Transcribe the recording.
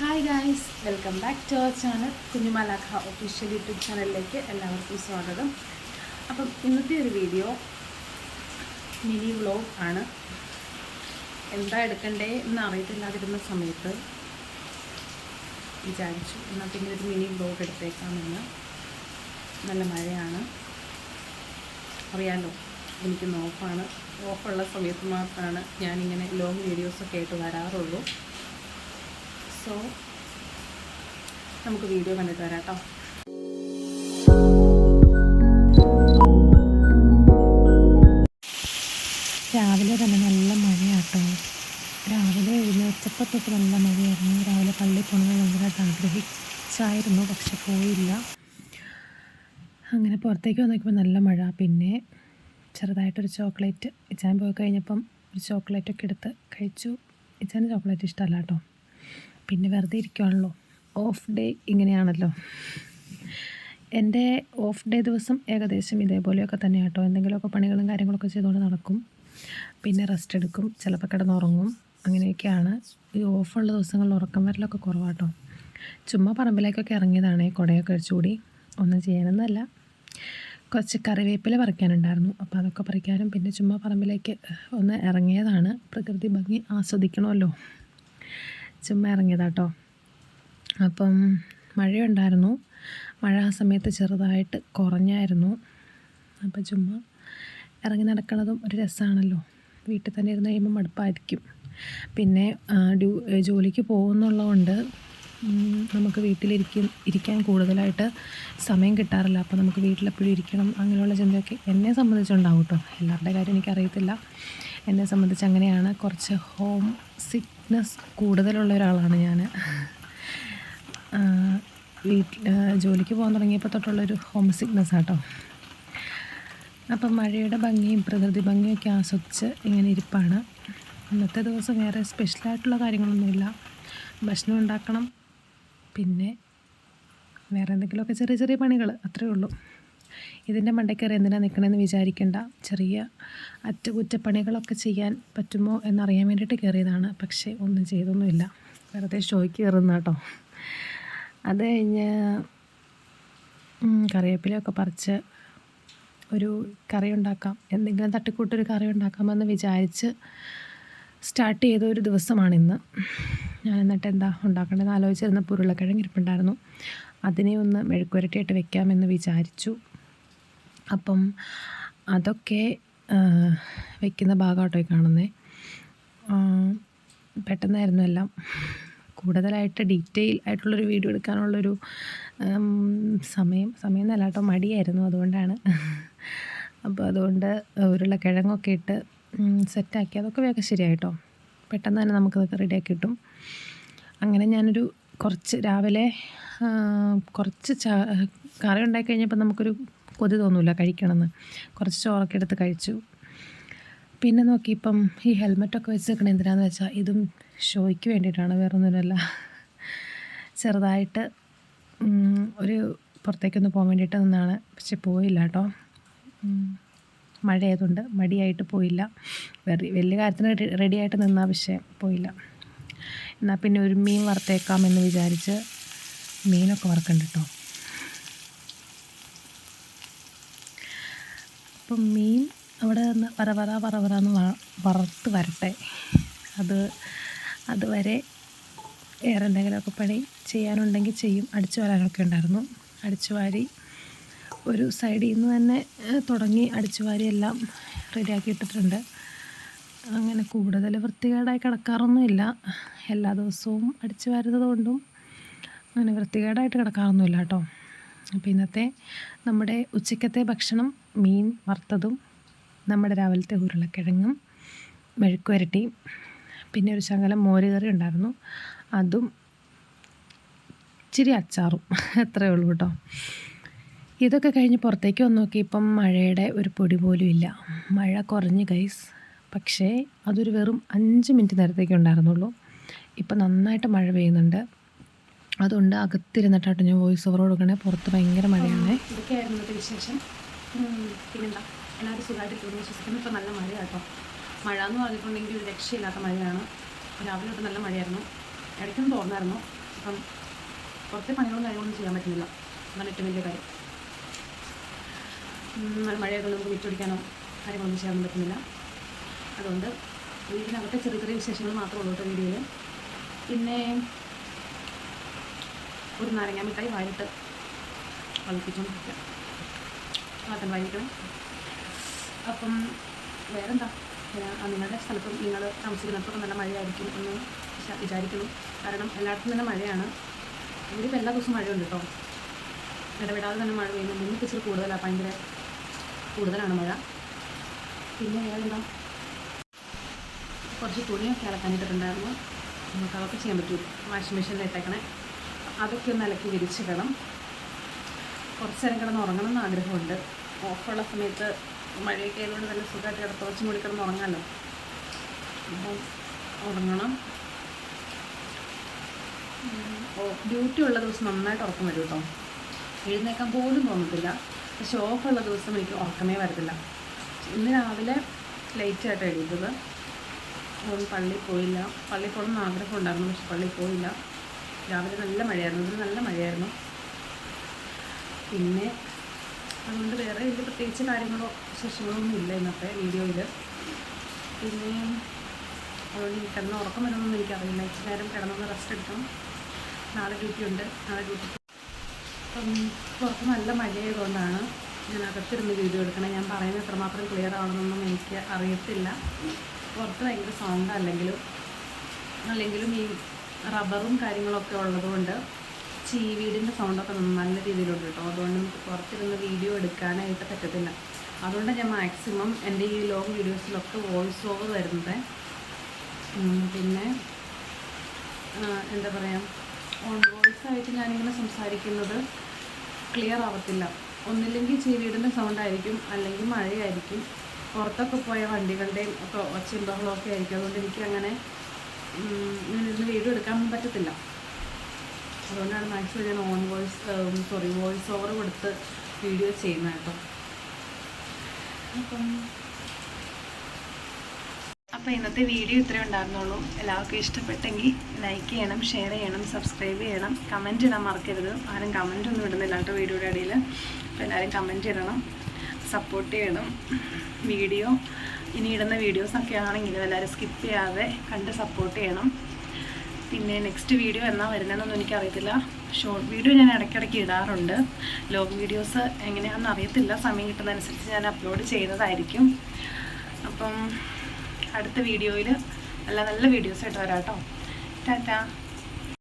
Hi guys welcome back to our channel Kunjumalakha official YouTube ചാനലിലേക്ക് എല്ലാവർക്കും സ്വാഗതം. അപ്പം ഇന്നത്തെ ഒരു വീഡിയോ മിനി വ്ലോഗ് ആണ്. എന്താ എടുക്കണ്ടേ എന്ന് അറിയത്തില്ലാതിരുന്ന സമയത്ത് വിചാരിച്ചു എന്നാൽ പിന്നെ ഒരു മിനി വ്ലോഗ് എടുത്തേക്കാമെന്ന്. നല്ല മഴയാണ്. അറിയാലോ എനിക്ക് ഓഫാണ് ഓഫുള്ള സമയത്ത് മാത്രമാണ് ഞാനിങ്ങനെ ലോങ് വീഡിയോസൊക്കെ ആയിട്ട് വരാറുള്ളൂ. സോ നമുക്ക് വീഡിയോ കണ്ടിട്ട് വരാം കേട്ടോ രാവിലെ തന്നെ നല്ല മഴയാട്ടോ. രാവിലെ എഴുന്നേറ്റപ്പോൾ തൊട്ട് നല്ല മഴയായിരുന്നു. രാവിലെ പള്ളി പോകണമെന്ന് ഭയങ്കരമായിട്ട് ആഗ്രഹിച്ചായിരുന്നു പക്ഷെ പോയില്ല. അങ്ങനെ പുറത്തേക്ക് വന്നേക്കുമ്പോൾ നല്ല മഴ. പിന്നെ ചെറുതായിട്ടൊരു ചോക്ലേറ്റ് ഇച്ചാൻ പോയി കഴിഞ്ഞപ്പം ഒരു ചോക്ലേറ്റൊക്കെ എടുത്ത് കഴിച്ചു. ഇച്ചാൻ ചോക്ലേറ്റ് ഇഷ്ടമല്ല കേട്ടോ പിന്നെ വെറുതെ ഇരിക്കുവാണല്ലോ. ഓഫ് ഡേ ഇങ്ങനെയാണല്ലോ. എന്റെ ഓഫ് ഡേ ദിവസം ഏകദേശം ഇതേപോലെയൊക്കെ തന്നെ കേട്ടോ. എന്തെങ്കിലുമൊക്കെ പണികളും കാര്യങ്ങളൊക്കെ ചെയ്തുകൊണ്ട് നടക്കും. പിന്നെ റെസ്റ്റ് എടുക്കും. ചിലപ്പോൾ കിടന്നുറങ്ങും. അങ്ങനെയൊക്കെയാണ്. ഈ ഓഫുള്ള ദിവസങ്ങളിൽ ഉറക്കം വരലൊക്കെ കുറവാട്ടോ ചുമ്മാ പറമ്പിലേക്കൊക്കെ ഇറങ്ങിയതാണ് കുടയൊക്കെ അടിച്ചുകൂടി ഒന്നും ചെയ്യാനൊന്നുമല്ല. കുറച്ച് കറിവേപ്പില പറിക്കാനുണ്ടായിരുന്നു. അപ്പോൾ അതൊക്കെ പറിക്കാനും പിന്നെ ചുമ്മാ പറമ്പിലേക്ക് ഒന്ന് ഇറങ്ങിയതാണ്. പ്രകൃതി ഭംഗി ആസ്വദിക്കണമല്ലോ. ചുമ്മാ ഇറങ്ങിയതാട്ടോ. അപ്പം മഴയുണ്ടായിരുന്നു. മഴ ആ സമയത്ത് ചെറുതായിട്ട് കുറഞ്ഞായിരുന്നു. അപ്പം ചുമ്മാ ഇറങ്ങി നടക്കുന്നതും ഒരു രസമാണല്ലോ വീട്ടിൽ തന്നെ ഇരുന്ന് കഴിയുമ്പോൾ മടുപ്പായിരിക്കും. പിന്നെ ഡ്യൂ ജോലിക്ക് പോകുന്നുള്ളതുകൊണ്ട് നമുക്ക് വീട്ടിലിരിക്കും ഇരിക്കാൻ കൂടുതലായിട്ട് സമയം കിട്ടാറില്ല. അപ്പോൾ നമുക്ക് വീട്ടിലെപ്പോഴും ഇരിക്കണം അങ്ങനെയുള്ള ചിന്തയൊക്കെ എന്നെ സംബന്ധിച്ചുണ്ടാവും കേട്ടോ. എല്ലാവരുടെ കാര്യം എനിക്കറിയത്തില്ല. എന്നെ സംബന്ധിച്ച് അങ്ങനെയാണ്. കുറച്ച് ഹോം സിക്നെസ് കൂടുതലുള്ള ഒരാളാണ് ഞാൻ വീട്ടിൽ ജോലിക്ക് പോകാൻ തുടങ്ങിയപ്പോൾ തൊട്ടുള്ളൊരു ഹോം സിക്നെസ് ആട്ടോ. അപ്പം മഴയുടെ ഭംഗിയും പ്രകൃതി ഒക്കെ ആസ്വദിച്ച് ഇങ്ങനെ ഇരിപ്പാണ്. ഇന്നത്തെ ദിവസം വേറെ സ്പെഷ്യലായിട്ടുള്ള കാര്യങ്ങളൊന്നുമില്ല. ഭക്ഷണം ഉണ്ടാക്കണം. പിന്നെ വേറെ എന്തെങ്കിലുമൊക്കെ ചെറിയ ചെറിയ പണികൾ അത്രയേ ഉള്ളൂ. ഇതിന്റെ മണ്ടയ്ക്കറി എന്തിനാണ് നിൽക്കണമെന്ന് വിചാരിക്കേണ്ട. ചെറിയ അറ്റകുറ്റപ്പണികളൊക്കെ ചെയ്യാൻ പറ്റുമോ എന്നറിയാൻ വേണ്ടിയിട്ട് കയറിയതാണ് പക്ഷേ ഒന്നും ചെയ്തൊന്നുമില്ല. വെറുതെ ഷോയ്ക്ക് കയറുന്ന കേട്ടോ. അത് കഴിഞ്ഞ് കറിവേപ്പിലൊക്കെ പറിച്ച് ഒരു കറി ഉണ്ടാക്കാം. എന്തെങ്കിലും തട്ടിക്കൂട്ടൊരു കറി ഉണ്ടാക്കാമെന്ന് വിചാരിച്ച് സ്റ്റാർട്ട് ചെയ്ത ഒരു ദിവസമാണിന്ന് ഞാൻ എന്നിട്ട് എന്താ ഉണ്ടാക്കേണ്ടതെന്ന് ആലോചിച്ചിരുന്ന ഉരുളക്കിഴങ്ങ് ഇരിപ്പുണ്ടായിരുന്നു. അതിനെ ഒന്ന് മെഴുക്കുരട്ടിയായിട്ട് വെക്കാമെന്ന് വിചാരിച്ചു. അപ്പം അതൊക്കെ വെക്കുന്ന ഭാഗമാട്ടോ ഈ കാണുന്നത് പെട്ടെന്നായിരുന്നു എല്ലാം. കൂടുതലായിട്ട് ഡീറ്റെയിൽ ആയിട്ടുള്ളൊരു വീഡിയോ എടുക്കാനുള്ളൊരു സമയം സമയം എന്നല്ല കേട്ടോ മടിയായിരുന്നു അതുകൊണ്ടാണ്. അപ്പോൾ അതുകൊണ്ട് ഉരുളക്കിഴങ്ങൊക്കെ ഇട്ട് സെറ്റാക്കി. അതൊക്കെ വേഗം ശരിയായിട്ടോ. പെട്ടെന്ന് തന്നെ നമുക്കതൊക്കെ റെഡിയാക്കി കിട്ടും. അങ്ങനെ ഞാനൊരു കുറച്ച് രാവിലെ കുറച്ച് ചാ കറി ഉണ്ടാക്കി കഴിഞ്ഞപ്പോൾ നമുക്കൊരു കൊതി തോന്നില്ല കഴിക്കണമെന്ന്. കുറച്ച് ചോറൊക്കെ എടുത്ത് കഴിച്ചു. പിന്നെ നോക്കി ഇപ്പം ഈ ഹെൽമെറ്റൊക്കെ വെച്ച് നിൽക്കണത് എന്തിനാന്ന് വെച്ചാൽ ഇതും ഷോയ്ക്ക് വേണ്ടിയിട്ടാണ് വേറൊന്നുമില്ല ചെറുതായിട്ട് ഒരു പുറത്തേക്കൊന്ന് പോകാൻ വേണ്ടിയിട്ട് നിന്നാണ്. പക്ഷെ പോയില്ല കേട്ടോ. മഴയായതുകൊണ്ട് മടിയായിട്ട് പോയില്ല. വലിയ കാര്യത്തിന് റെഡി റെഡിയായിട്ട് നിന്നാൽ പക്ഷേ പോയില്ല. എന്നാൽ പിന്നെ ഒരു മീൻ വറുത്തേക്കാമെന്ന് വിചാരിച്ച് മീനൊക്കെ വറുക്കണ്ട കേട്ടോ. അപ്പം മീൻ അവിടെ നിന്ന് വറവറ എന്ന് വറുത്ത് വരട്ടെ. അത് അതുവരെ വേറെ എന്തെങ്കിലുമൊക്കെ പണി ചെയ്യാനുണ്ടെങ്കിൽ ചെയ്യും. അടിച്ചു വരാനൊക്കെ ഉണ്ടായിരുന്നു. അടിച്ചു വാരി ഒരു സൈഡിൽ നിന്ന് തന്നെ തുടങ്ങി അടിച്ചു വാരി എല്ലാം റെഡിയാക്കി ഇട്ടിട്ടുണ്ട്. അങ്ങനെ കൂടുതൽ വൃത്തികേടായി കിടക്കാറൊന്നുമില്ല. എല്ലാ ദിവസവും അടിച്ചു വാരുന്നത് കൊണ്ടും അങ്ങനെ വൃത്തികേടായിട്ട് കിടക്കാറൊന്നുമില്ല കേട്ടോ. അപ്പോൾ ഇന്നത്തെ നമ്മുടെ ഉച്ചക്കത്തെ ഭക്ഷണം മീൻ വറുത്തതും നമ്മുടെ രാവിലത്തെ ഉരുളക്കിഴങ്ങും മെഴുക്കുവരട്ടിയും പിന്നെ ഒരു ശകലം മോരുകറി ഉണ്ടായിരുന്നു. അതും ഇച്ചിരി അച്ചാറും. അത്രയേ ഉള്ളൂ കേട്ടോ. ഇതൊക്കെ കഴിഞ്ഞ് പുറത്തേക്ക് വന്ന് നോക്കിയപ്പം മഴയുടെ ഒരു പൊടി പോലും ഇല്ല. മഴ കുറഞ്ഞ് ഗൈസ് പക്ഷേ അതൊരു വെറും അഞ്ച് മിനിറ്റ് നേരത്തേക്ക് ഉണ്ടായിരുന്നുള്ളൂ. ഇപ്പം നന്നായിട്ട് മഴ പെയ്യുന്നുണ്ട്. അതുകൊണ്ട് അകത്തിരുന്നിട്ടാട്ടോ ഞാൻ വോയിസ് ഓവർ കൊടുക്കണേ. പുറത്ത് ഭയങ്കര മഴയാണ്. ഇതൊക്കെയായിരുന്നു വിശേഷം. പിന്നെന്താ? എല്ലാവരും സുഖമായിട്ട് തോന്നുന്നു വിശ്വസിക്കുന്നു. ഇപ്പോൾ നല്ല മഴ കേട്ടോ മഴ എന്ന് പറഞ്ഞിട്ടുണ്ടെങ്കിൽ ഒരു രക്ഷയില്ലാത്ത മഴയാണ്. രാവിലെ തൊട്ട് നല്ല മഴയായിരുന്നു. ഇടയ്ക്കൊന്നും തോന്നായിരുന്നു അപ്പം പുറത്തെ പണികളും കാര്യങ്ങളൊന്നും ചെയ്യാൻ പറ്റുന്നില്ല. അതാണ് ഏറ്റവും വലിയ കാര്യം. നല്ല മഴയൊക്കെ നമുക്ക് വിറ്റൊടിക്കാനോ കാര്യങ്ങളൊന്നും ചെയ്യാൻ പറ്റുന്നില്ല. അതുകൊണ്ട് വീട്ടിനകത്തെ ചെറിയ ചെറിയ വിശേഷങ്ങൾ മാത്രമേ ഉള്ളൂ കേട്ടോ വീഡിയോയിൽ പിന്നെ ഒരു നാരങ്ങ മിഠായി വായിട്ട് കളിപ്പിച്ചുകൊണ്ടിരിക്കുക ആദ്യം വായിക്കണം അപ്പം വേറെന്താ? നിങ്ങളുടെ സ്ഥലത്തും നിങ്ങൾ താമസിക്കുന്നിടത്തൊക്കെ നല്ല മഴയായിരിക്കും എന്ന് വിചാ- വിചാരിക്കുന്നു. കാരണം എല്ലായിടത്തും തന്നെ മഴയാണ്. ഇവിടെ എല്ലാ ദിവസവും മഴയുണ്ട് കേട്ടോ. ഇടവിടാതെ തന്നെ മഴ പെയ്യുന്നുണ്ട് ഇന്നിപ്പോൾ ഇച്ചിരി കൂടുതലാണ് ഭയങ്കര കൂടുതലാണ് മഴ. പിന്നെ വേറെന്താ? കുറച്ച് തുണിയൊക്കെ അലക്കാനിട്ടിട്ടുണ്ടായിരുന്നു. നമുക്ക് അതൊക്കെ ചെയ്യാൻ പറ്റും. വാഷിംഗ് മെഷീനിൽ ഇട്ടേക്കണേ. അതൊക്കെ ഒന്ന് അലക്കി വിരിച്ചിടണം കുറച്ച് നേരം കിടന്ന് ഉറങ്ങണം എന്ന് ആഗ്രഹമുണ്ട്. ഓഫുള്ള സമയത്ത് മഴയൊക്കെ ആയതുകൊണ്ട് നല്ല സുഖമായിട്ട് കിടത്ത് കുറച്ചും കൂടി കിടന്ന് ഉറങ്ങാമല്ലോ. അപ്പം ഉറങ്ങണം. ഡ്യൂട്ടി ഉള്ള ദിവസം നന്നായിട്ട് ഉറക്കം വരും കേട്ടോ. എഴുന്നേക്കാൻ പോലും തോന്നത്തില്ല. പക്ഷെ ഓഫുള്ള ദിവസം എനിക്ക് ഉറക്കമേ വരത്തില്ല. ഇന്ന് രാവിലെ ലേറ്റായിട്ട് എഴുതിയത് പള്ളി പോയില്ല. പള്ളിയിൽ പോകണമെന്ന് ആഗ്രഹം ഉണ്ടായിരുന്നു പക്ഷെ പള്ളി പോയില്ല. രാവിലെ നല്ല മഴയായിരുന്നു ഇതിന് നല്ല മഴയായിരുന്നു. പിന്നെ അതുകൊണ്ട് വേറെ വലിയ പ്രത്യേകിച്ച് കാര്യങ്ങളോ വിശേഷങ്ങളോ ഒന്നും ഇല്ല ഇന്നത്തെ വീഡിയോയിൽ പിന്നെ അതുകൊണ്ട് എനിക്ക് കിടന്ന് ഉറക്കം വരുമെന്നൊന്നും എനിക്കറിയില്ല. ഇച്ചിരി നേരം കിടന്നൊന്ന് റെസ്റ്റ് എടുക്കണം. നാളെ ഡ്യൂട്ടി ഉണ്ട്. നാളെ ഡ്യൂട്ടി അപ്പം പുറത്ത് നല്ല മഴയായതുകൊണ്ടാണ് ഞാൻ അകത്തിരുന്ന് വീഡിയോ എടുക്കണം. ഞാൻ പറയുന്നത് എത്രമാത്രം ക്ലിയർ ആണെന്നൊന്നും എനിക്ക് അറിയത്തില്ല. പുറത്ത് ഭയങ്കര സൗണ്ട് അല്ലെങ്കിലും അല്ലെങ്കിലും ഈ റബ്ബറും കാര്യങ്ങളൊക്കെ ഉള്ളതുകൊണ്ട് ചീവീടിന്റെ സൗണ്ടൊക്കെ നല്ല രീതിയിലുണ്ട് കേട്ടോ. അതുകൊണ്ട് നമുക്ക് പുറത്തിരുന്ന് വീഡിയോ എടുക്കാനായിട്ട് പറ്റത്തില്ല. അതുകൊണ്ട് ഞാൻ മാക്സിമം എന്റെ ഈ ലോങ് വീഡിയോസിലൊക്കെ വോയിസ് ഓവർ വരുന്നത് പിന്നെ എന്താ പറയുക ഓൺ വോയിസ് ആയിട്ട് ഞാനിങ്ങനെ സംസാരിക്കുന്നത് ക്ലിയർ ആവത്തില്ല. ഒന്നില്ലെങ്കിൽ ചീവീടിന്റെ വീടിന്റെ സൗണ്ടായിരിക്കും അല്ലെങ്കിൽ മഴയായിരിക്കും. പുറത്തൊക്കെ പോയ വണ്ടികളുടെയും ഒക്കെ ഒച്ചയും ബഹളമൊക്കെ ആയിരിക്കും. അതുകൊണ്ട് എനിക്ക് അങ്ങനെ ഇങ്ങനെ ഇരുന്ന് വീഡിയോ എടുക്കാൻ പറ്റത്തില്ല. അതുകൊണ്ടാണ് മാക്സിമം ഞാൻ on voice sorry voice over കൊടുത്ത് വീഡിയോ ചെയ്യുന്നത് കേട്ടോ. അപ്പം അപ്പോൾ ഇന്നത്തെ വീഡിയോ ഇത്രയും ഉണ്ടായിരുന്നുള്ളൂ. എല്ലാവർക്കും ഇഷ്ടപ്പെട്ടെങ്കിൽ ലൈക്ക് ചെയ്യണം ഷെയർ ചെയ്യണം സബ്സ്ക്രൈബ് ചെയ്യണം. കമന്റ് ഇടാൻ മറക്കരുത്. ആരും കമന്റ് ഒന്നും ഇടുന്നില്ല കേട്ടോ വീഡിയോയുടെ ഇടയിൽ അപ്പോൾ എല്ലാവരും കമന്റ് ഇടണം സപ്പോർട്ട് ചെയ്യണം. വീഡിയോ ഇനി ഇടുന്ന വീഡിയോസൊക്കെ ആണെങ്കിലും എല്ലാവരും സ്കിപ്പ് ചെയ്യാതെ കണ്ട് സപ്പോർട്ട് ചെയ്യണം. പിന്നെ നെക്സ്റ്റ് വീഡിയോ എന്നാ വരുന്നതെന്നൊന്നും എനിക്കറിയത്തില്ല. ഷോർട്ട് വീഡിയോ ഞാൻ ഇടയ്ക്കിടയ്ക്ക് ഇടാറുണ്ട്. ലോങ് വീഡിയോസ് എങ്ങനെയാണെന്ന് അറിയത്തില്ല. സമയം കിട്ടുന്നതനുസരിച്ച് ഞാൻ അപ്ലോഡ് ചെയ്യുന്നതായിരിക്കും. അപ്പം അടുത്ത വീഡിയോയിൽ നല്ല നല്ല വീഡിയോസ് ആയിട്ട് വരാം കേട്ടോ ടാറ്റാ.